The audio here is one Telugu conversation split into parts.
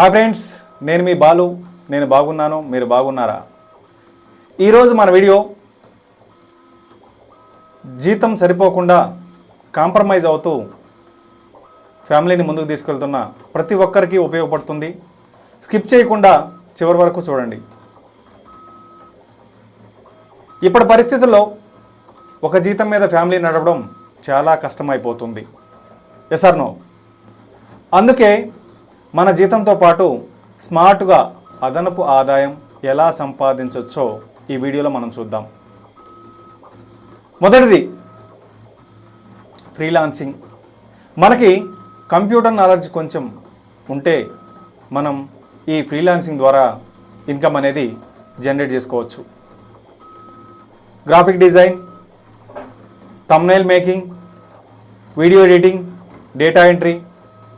హాయ్ ఫ్రెండ్స్ నేను మీ బాలు నేను బాగున్నాను మీరు బాగున్నారా? ఈరోజు మన వీడియో జీతం సరిపోకుండా కాంప్రమైజ్ అవుతూ ఫ్యామిలీని ముందుకు తీసుకెళ్తున్న ప్రతి ఒక్కరికి ఉపయోగపడుతుంది. స్కిప్ చేయకుండా చివరి వరకు చూడండి. ఇప్పటి పరిస్థితుల్లో ఒక జీతం మీద ఫ్యామిలీ నడవడం చాలా కష్టమైపోతుంది. ఎస్ ఆర్ నో అందుకే మన జీతంతో పాటు స్మార్ట్గా అదనపు ఆదాయం ఎలా సంపాదించవచ్చో ఈ వీడియోలో మనం చూద్దాం. మొదటిది ఫ్రీలాన్సింగ్ మనకి కంప్యూటర్ నాలెడ్జ్ కొంచెం ఉంటే మనం ఈ ఫ్రీలాన్సింగ్ ద్వారా ఇన్కమ్ అనేది జనరేట్ చేసుకోవచ్చు. Graphic design thumbnail making video editing data entry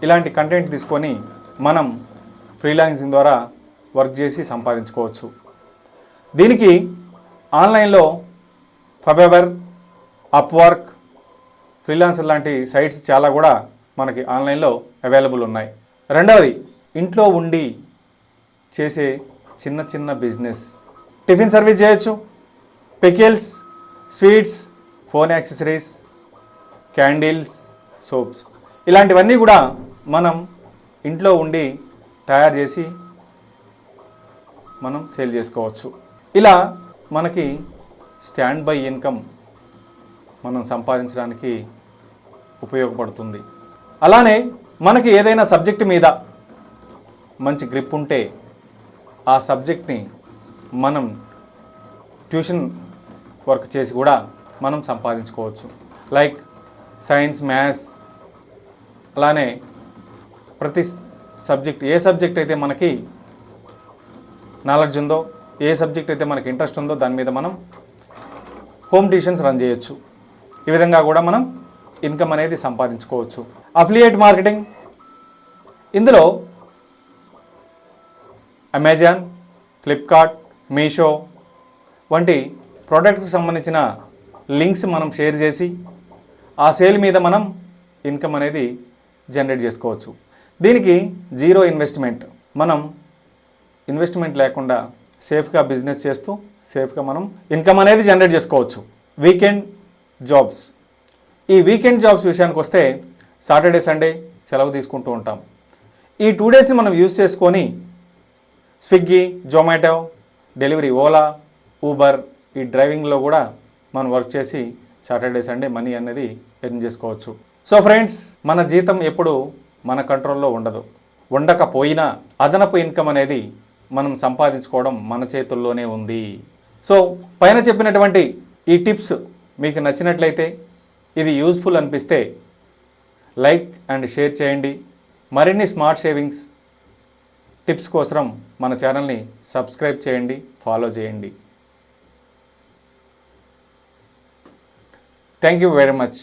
ఇలాంటి కంటెంట్ తీసుకొని మనం ఫ్రీలాన్సింగ్ ద్వారా వర్క్ చేసి సంపాదించుకోవచ్చు. దీనికి ఆన్లైన్లో ఫబెవర్ అప్వర్క్ ఫ్రీలాన్సర్ లాంటి సైట్స్ చాలా కూడా మనకి ఆన్లైన్లో అవైలబుల్ ఉన్నాయి. రెండవది ఇంట్లో ఉండి చేసే చిన్న చిన్న బిజినెస్ టిఫిన్ సర్వీస్ చేయొచ్చు. Pickles sweets phone accessories candles soaps ఇలాంటివన్నీ కూడా మనం ఇంట్లో ఉండి తయారు చేసి మనం సేల్ చేసుకోవచ్చు. ఇలా మనకి స్టాండ్ బై ఇన్కమ్ మనం సంపాదించడానికి ఉపయోగపడుతుంది. అలానే మనకి ఏదైనా సబ్జెక్ట్ మీద మంచి గ్రిప్ ఉంటే ఆ సబ్జెక్ట్ని మనం ట్యూషన్ వర్క్ చేసి కూడా మనం సంపాదించుకోవచ్చు. లైక్ సైన్స్ మ్యాథ్స్ అలానే ప్రతి సబ్జెక్ట్ ఏ సబ్జెక్ట్ అయితే మనకి నాలెడ్జ్ ఉందో ఏ సబ్జెక్ట్ అయితే మనకి ఇంట్రెస్ట్ ఉందో దాని మీద మనం హోమ్ ట్యూషన్స్ రన్ చేయొచ్చు. ఈ విధంగా కూడా మనం ఇన్కమ్ అనేది సంపాదించుకోవచ్చు. అఫిలియేట్ మార్కెటింగ్ ఇందులో అమెజాన్ ఫ్లిప్కార్ట్ మీషో వంటి ప్రోడక్ట్కి సంబంధించిన లింక్స్ మనం షేర్ చేసి ఆ సేల్ మీద మనం ఇన్కమ్ అనేది జనరేట్ చేసుకోవచ్చు. దీనికి జీరో ఇన్వెస్ట్మెంట్. మనం ఇన్వెస్ట్మెంట్ లేకుండా సేఫ్గా బిజినెస్ చేస్తూ సేఫ్గా మనం ఇన్కమ్ అనేది జనరేట్ చేసుకోవచ్చు. Weekend jobs. ఈ వీకెండ్ జాబ్స్ విషయానికి వస్తే సాటర్డే సండే సెలవు తీసుకుంటూ ఉంటాం. ఈ టూ డేస్ని మనం యూజ్ చేసుకొని స్విగ్గీ జొమాటో డెలివరీ ఓలా ఊబర్ ఈ డ్రైవింగ్లో కూడా మనం వర్క్ చేసి సాటర్డే సండే మనీ అనేది ఎర్న్ చేసుకోవచ్చు. సో ఫ్రెండ్స్ మన జీతం ఎప్పుడు మన కంట్రోల్లో ఉండదు. ఉండకపోయినా అదనపు ఇన్కమ్ అనేది మనం సంపాదించుకోవడం మన చేతుల్లోనే ఉంది. సో పైన చెప్పినటువంటి ఈ టిప్స్ మీకు నచ్చినట్లయితే ఇది యూజ్ఫుల్ అనిపిస్తే లైక్ అండ్ షేర్ చేయండి. మరిన్ని స్మార్ట్ సేవింగ్స్ టిప్స్ కోసం మన ఛానల్ని సబ్స్క్రైబ్ చేయండి ఫాలో చేయండి. Thank you very much.